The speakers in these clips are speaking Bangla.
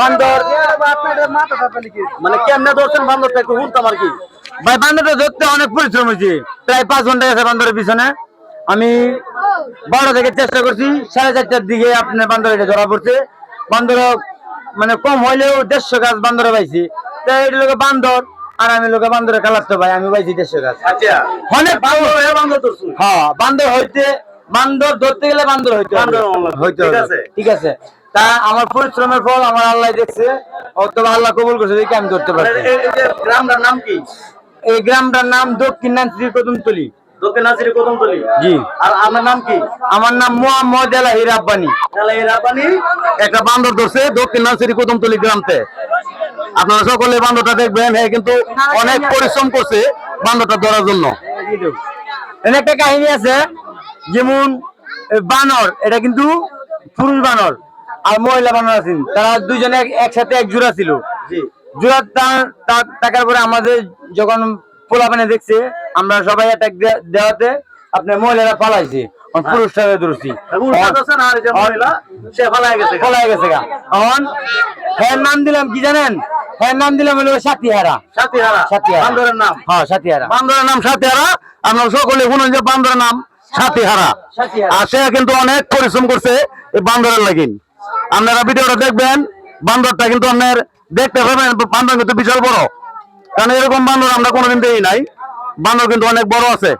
বান্দর। মানে কেমনে ধরছেন বান্দরটা একটু শুনতাম আর কি? ভাই বান্দরটা ধরতে অনেক পরিশ্রম হয়েছে। প্রায় পাঁচ ঘণ্টা গেছে বান্দরের পিছনে। আমি বারো থেকে চেষ্টা করছি সাড়ে চারটার দিকে আপনার বান্দর এটা ধরা পড়ছে। বান্দর মানে কম হইলেও দেড়শো গাছ বান্দরে পাইছি। তাই এটা লোকে বান্দর আর আমি লোকে বান্দরে কালাচ্ছ ভাই আমি পাইছি দেড়শো গাছ। আচ্ছা। অনেক বান্দর হয়ে বান্দর হ্যাঁ বান্দর হইতে বান্দর ধরতে গেলে বান্দর হইতে বান্দর হইতে ঠিক আছে। তা আমার পরিশ্রমের ফল আমার আল্লাহ দেখছে অথবা আল্লাহ কবুল করছে দেখে আমি ধরতে পারছি। গ্রামটার নাম কি? এই গ্রামটার নাম দক্ষিণ নান্সি কদমতলি। দক্ষিণ নাসিরি কদমতলি? জি। আর আপনার নাম কি? আমার নাম মোহাম্মদ এলাহি রাব্বানি একটা বান্দর ধরছে দক্ষিণ কদমতলি গ্রামতে। আপনারা সকলে বান্দরটা দেখবেন হ্যাঁ কিন্তু অনেক পরিশ্রম করছে বান্দরটা ধরার জন্য। একটা কাহিনী আছে যেমন বানর এটা কিন্তু পুরুষ বানর। আর মহিলা বানানো আছেন তারা এক- একসাথে এক জোড়া ছিল। জোড়া টাকার পরে আমাদের যখন পোলা পানে দেখছে আমরা সবাই অ্যাটাক দেওয়াতে আপনার মহিলারা পালাইছে। আর ধরছি। উল্টা ধরছেন আর এই যে মহিলা সে ফালাই গেছে গা। এখন হ্যাঁ নাম দিলাম কি জানেন? হ্যাঁ নাম দিলাম হলো নাম। হ্যাঁ বান্দরের নাম সকলে শুনুন যে বান্দরের নাম। আর সে কিন্তু অনেক পরিশ্রম করছে এই বান্দরের লাগিন। আপনারা ভিডিওটা দেখবেন বান্দরটা কিন্তু আপনার দেখতে পাবেন বান্দর কিন্তু বিশাল বড়। কারণ এরকম বান্দর আমরা কোনোদিন দেখি নাই। বান্দর কিন্তু অনেক বড় আছে।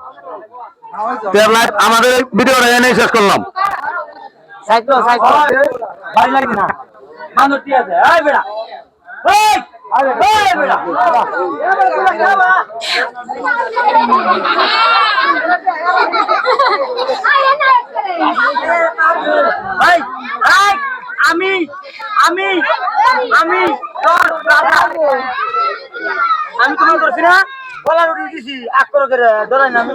আমাদের ভিডিওটা এনে শেষ করলাম। বেড়া আমি আমি আমি তোমার করছি না গলার উঠে উঠেছি আগ করে ধরাই না আমি।